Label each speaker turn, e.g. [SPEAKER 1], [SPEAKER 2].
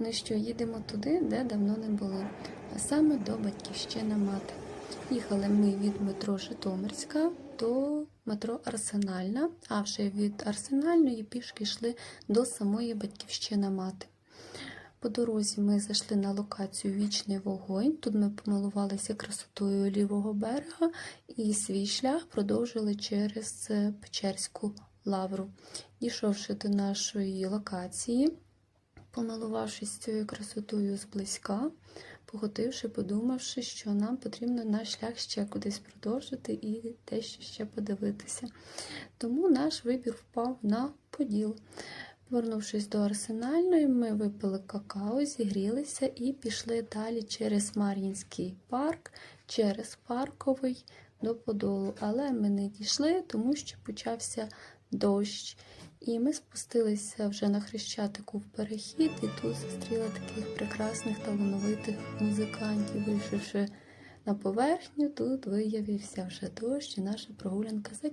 [SPEAKER 1] Ну що, їдемо туди, де давно не були, а саме до батьківщини мати. Їхали ми від метро Житомирська до метро Арсенальна, а вже від Арсенальної пішки йшли до самої батьківщини мати. По дорозі ми зайшли на локацію Вічний вогонь. Тут ми помилувалися красотою лівого берега і свій шлях продовжили через Печерську лавру. Дійшовши до нашої локації, помилувавшись цією красотою зблизька, погодивши, подумавши, що нам потрібно наш шлях ще кудись продовжити і дещо ще подивитися. Тому наш вибір впав на поділ. Повернувшись до арсенальної, ми випили какао, зігрілися і пішли далі через Мар'їнський парк, через парковий до Подолу. Але ми не дійшли, тому що почався дощ. І ми спустилися вже на хрещатику в перехід, і тут зустріла таких прекрасних талановитих музикантів. Вийшовши на поверхню, тут виявився вже дощ, і наша прогулянка закінчилася.